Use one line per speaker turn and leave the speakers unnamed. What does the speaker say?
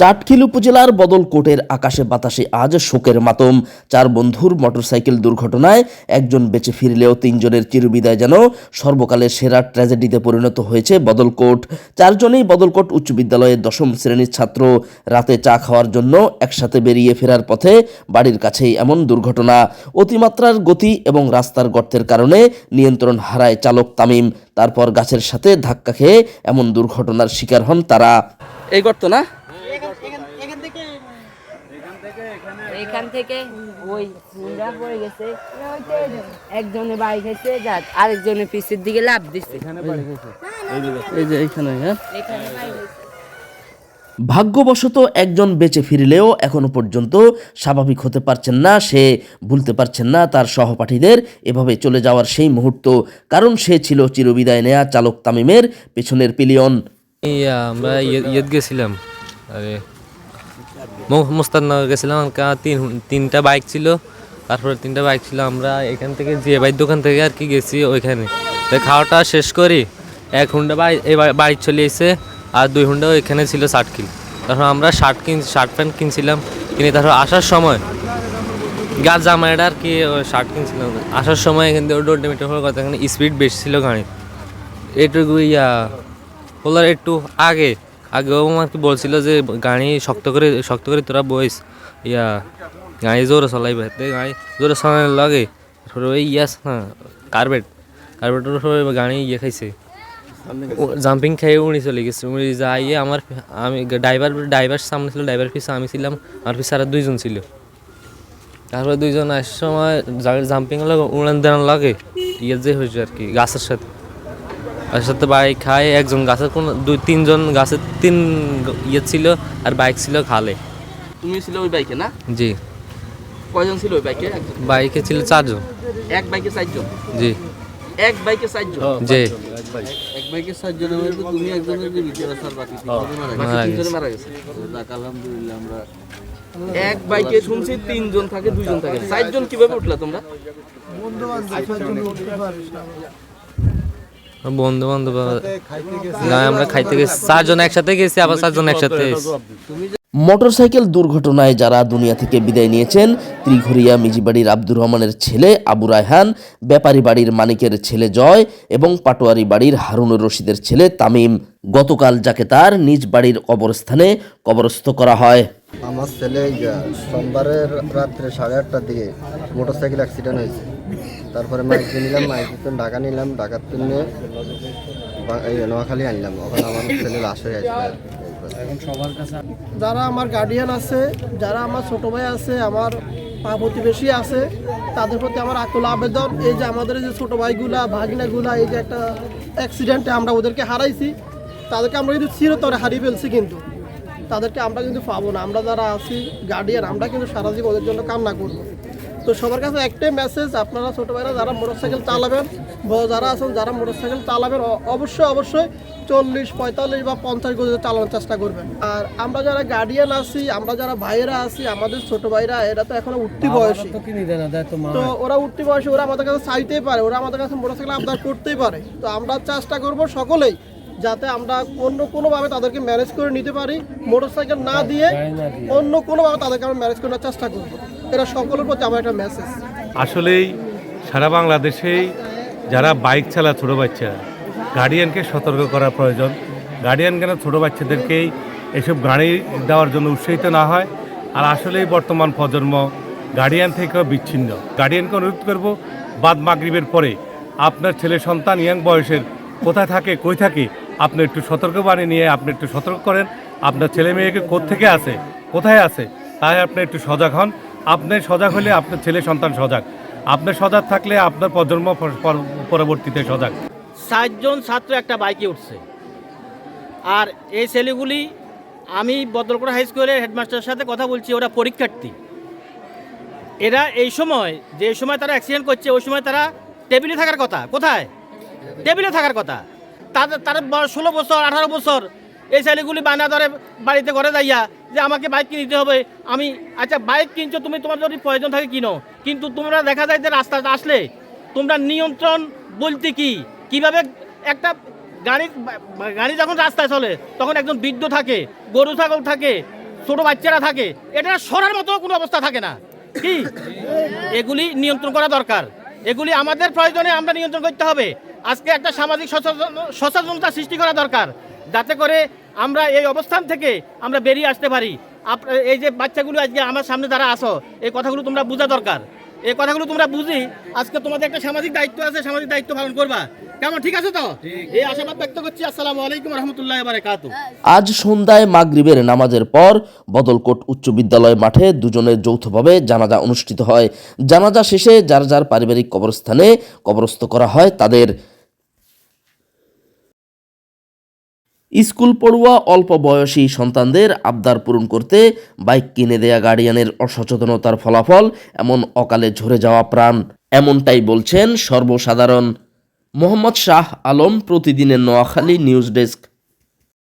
চাটখিল উপজেলার বদলকোটের আকাশে বাতাসে আজ শোকের মাতম। চার বন্ধুর মোটরসাইকেল দুর্ঘটনায় একজন বেঁচে ফিরলেও তিনজনের চিরবিদায় যেন সর্বকালের সেরা ট্র্যাজেডিতে পরিণত হয়েছে বদলকোট। চারজনেই বদলকোট উচ্চ বিদ্যালয়ের দশম শ্রেণির ছাত্র। রাতে চা খাওয়ার জন্য একসাথে বেরিয়ে ফেরার পথে বাড়ির কাছেই এমন দুর্ঘটনা। অতিমাত্রার গতি এবং রাস্তার গর্তের কারণে নিয়ন্ত্রণ হারায় চালক তামিম। তারপর গাছের সাথে ধাক্কা খেয়ে এমন দুর্ঘটনার শিকার হন তারা। এই গর্ত না?
এখান থেকে ওই মুন্ডা পড়ে গেছে একজনে যাক আরেকজনে পিছের দিকে লাভ দিচ্ছে
এই যে এইখানে হ্যাঁ?
এখানে হয়েছে।
ভাগ্যবশত একজন বেঁচে ফিরলেও এখনও পর্যন্ত স্বাভাবিক হতে পারছেন না, সে ভুলতে পারছেন না তার সহপাঠীদের। এভাবে চলে যাওয়ার সেই মুহূর্ত, কারণ সে ছিল চিরবিদায় নেয়া চালক তামিমের পেছনের পিলিয়ন।
আমরা ইয়ে- ইয়েত গেছিলাম। আরে, মো- মোস্তাননগর গেছিলাম তিন, তিনটা বাইক ছিল। তারপরে তিনটা বাইক ছিল, আমরা এখান থেকে যে বাইক দোকান থেকে আর কি গেছি, ওইখানে। খাওয়াটা শেষ করি, এক হুন্ডা বাই এই বা- বাড়ি চলে এসে আর দুই হুন্ডা এখানে ছিল ষাট কিল। তারপর আমরা শার্ট কিন শার্ট প্যান্ট কিনছিলাম, কিনে তারপর আসার সময় গাছ জামাইটা আর কি শার্ট কিনছিলাম আসার সময় এখান থেকে ডোর মিটার হওয়ার কথা, এখানে স্পিড বেশি ছিল গাড়ির। এটুকু ইয়া বলার একটু আগে আগে আগেও আমাকে বলছিল যে গাড়ি শক্ত করে শক্ত করে তোরা বইস। ইয়া, গাড়ি জোরে চলাইবে গাড়ি জোরে চলানোর লাগে ওই ইয়াস না কার্বেট কার্বেটের গাড়ি ইয়ে খাইছে। জাম্পিং খেয়ে উড়ি চলে গেছে। উড়ি যাইয়ে আমার আমি ড্রাইভার ড্রাইভার সামনে ছিল ড্রাইভার পিছনে আমি ছিলাম আমার পিছনে আর দুইজন ছিল। তারপরে দুইজন আসার সময় জাম্পিং লাগে উড়ান দেওয়ার লাগে ইয়ে যে হয়েছে আর কি গাছের সাথে। আর সাথে বাইক খায় একজন গাছের কোন দুই তিনজন গাছের তিন ইয়ে ছিল আর বাইক ছিল খালে।
তুমি ছিল ওই বাইকে না?
জি।
কয়জন ছিল ওই বাইকে
বাইকে ছিল চারজন।
এক বাইকে চারজন?
জি।
এক বাইকে চারজন?
জি।
এক বাইকে সাতজনের মধ্যে তুমি একজনের যে ভিতরে আসার বাকি তিনজনে মারা
মারা গেছে।
মারা গেছে।
গেছে যাক আলহামদুলিল্লাহ আমরা
এক বাইকে শুনছি তিনজন থাকে দুইজন থাকে। চারজন কীভাবে উঠলা তোমরা?
বন্ধু বান্ধব না আমরা খাইতে গেছি। চারজন একসাথে গেছি আবার চারজন একসাথে।
মোটরসাইকেল দুর্ঘটনায় যারা দুনিয়া থেকে বিদায় নিয়েছেন, ত্রিঘরিয়া মিজিবাড়ির আব্দুর রহমানের ছেলে আবু রায়হান, ব্যাপারী বাড়ির মানিকের ছেলে জয় এবং পাটোয়ারি বাড়ির হারুনুর রশিদের ছেলে তামিম গতকাল যাকে তার নিজ বাড়ির কবরস্থানে কবরস্থ করা হয়।
আমার ছেলে সোমবারের রাত্রে সাড়ে আটটার দিকে মোটর মোটরসাইকেল অ্যাক্সিডেন্ট হয়েছে। তারপরে মাইকে নিলাম, মাইকে ঢাকা নিলাম, ঢাকার নিয়ে নোয়াখালী আনলাম। ওখানে আমার ছেলে লাশ হয়ে আছে
যারা আমার গার্ডিয়ান আছে, যারা আমার ছোট ভাই আছে, আমার পা প্রতিবেশী আছে, তাদের প্রতি আমার আকুল আবেদন এই যে আমাদের যে ছোট ভাইগুলা, ভাগিনাগুলা, এই যে একটা অ্যাক্সিডেন্টে আমরা ওদেরকে হারাইছি, তাদেরকে আমরা কিন্তু চিরতরে হারিয়ে ফেলছি কিন্তু। তাদেরকে আমরা কিন্তু পাবো না। আমরা যারা আছি গার্ডিয়ান আমরা কিন্তু সারা জীবন ওদের জন্য কামনা করব। তো সবার কাছে একটাই মেসেজ আপনারা ছোট ভাইরা যারা মোটরসাইকেল চালাবেন যারা আছেন যারা মোটরসাইকেল চালাবেন অবশ্যই অবশ্যই চল্লিশ পঁয়তাল্লিশ বা পঞ্চাশ গতিতে চালানোর চেষ্টা করবেন। আর আমরা যারা গার্ডিয়ান আছি আমরা যারা ভাইয়েরা আছি আমাদের ছোট ভাইরা এরা তো এখনও উঠতি বয়সী। তো ওরা উঠতি বয়সী ওরা আমাদের কাছে চাইতেই পারে ওরা আমাদের কাছে মোটরসাইকেল আবদার করতেই পারে। তো আমরা চেষ্টা করব সকলেই যাতে আমরা অন্য কোনোভাবে তাদেরকে ম্যানেজ করে নিতে পারি মোটরসাইকেল না দিয়ে অন্য কোনোভাবে তাদেরকে আমরা ম্যানেজ করার চেষ্টা করব। এটা সকলের প্রতি আমার একটা মেসেজ
আসলেই সারা বাংলাদেশেই যারা বাইক চালা ছোটো বাচ্চারা গার্ডিয়ানকে সতর্ক করা প্রয়োজন। গার্ডিয়ান কেন ছোটো বাচ্চাদেরকেই এসব গাড়ি দেওয়ার জন্য উৎসাহিত না হয়। আর আসলেই বর্তমান প্রজন্ম গার্ডিয়ান থেকেও বিচ্ছিন্ন। গার্ডিয়ানকে অনুরোধ করব, বাদ মাগরিবের পরে আপনার ছেলে সন্তান ইয়াং বয়সের কোথায় থাকে, কই থাকে, আপনি একটু সতর্কবাণী নিয়ে আপনি একটু সতর্ক করেন। আপনার ছেলে মেয়েকে কোত্থেকে আছে, কোথায় আছে, তাই আপনি একটু সজাগ হন। আপনি সজাগ হলে আপনার ছেলে সন্তান সজাগ। আপনার সজাগ থাকলে আপনার প্রজন্ম পর- পর- পরবর্তীতে সজাগ।
ষাটজন ছাত্র একটা বাইকে উঠছে। আর এই ছেলেগুলি, আমি বদলকোড়া হাই স্কুলের হেডমাস্টারের সাথে কথা বলছি, ওরা পরীক্ষার্থী। এরা এই সময়, যে সময় তারা অ্যাক্সিডেন্ট করছে, ওই সময় তারা টেবিলে থাকার কথা। কোথায়? টেবিলে থাকার কথা। তাদের তার ষোলো বছর, আঠারো বছর। এই ছেলেগুলি বায়না ধরে বাড়িতে ঘরে যাইয়া যে আমাকে বাইক কিনতে হবে। আমি আচ্ছা বাইক কিনছো, তুমি তোমার যদি প্রয়োজন থাকে কিনো। কিন্তু তোমরা দেখা যায় যে রাস্তাটা আসলে, তোমরা নিয়ন্ত্রণ বলতে কি? কীভাবে একটা গাড়ি গাড়ি যখন রাস্তায় চলে, তখন একজন বৃদ্ধ থাকে, গরু ছাগল থাকে, ছোট বাচ্চারা থাকে, এটা সরার মতো কোনো অবস্থা থাকে না। কি? এগুলি নিয়ন্ত্রণ করা দরকার। এগুলি আমাদের প্রয়োজনে আমরা নিয়ন্ত্রণ করতে হবে। আজকে একটা সামাজিক সচেতন, সচেতনতা সৃষ্টি করা দরকার। যাতে করে আমরা এই অবস্থান থেকে আমরা বেরিয়ে আসতে পারি। আপ- এই যে বাচ্চাগুলো আজকে আমার সামনে যারা আসো এই কথাগুলো তোমরা বোঝা দরকার। এই কথাগুলো তোমরা বুঝি আজকে তোমাদের একটা সামাজিক দায়িত্ব আছে সামাজিক দায়িত্ব পালন করবা। কেমন ঠিক আছে তো? এই আশাবাদ ব্যক্ত করছি আসসালামু আলাইকুম রহমতুল্লাহ বারাকাতু
আজ সন্ধ্যায় মাগরিবের নামাজের পর বদলকোট উচ্চ বিদ্যালয় মাঠে দুজনের যৌথভাবে জানাজা অনুষ্ঠিত হয়। জানাজা শেষে যার যার পারিবারিক কবরস্থানে কবরস্থ করা হয় তাদের স্কুল পড়ুয়া অল্প বয়সী সন্তানদের আবদার পূরণ করতে বাইক কিনে দেয়া গার্ডিয়ানের অসচেতনতার ফলাফল এমন অকালে ঝরে যাওয়া প্রাণ। এমনটাই বলছেন সর্বসাধারণ। মোহাম্মদ শাহ আলম প্রতিদিনের নোয়াখালী নিউজ ডেস্ক।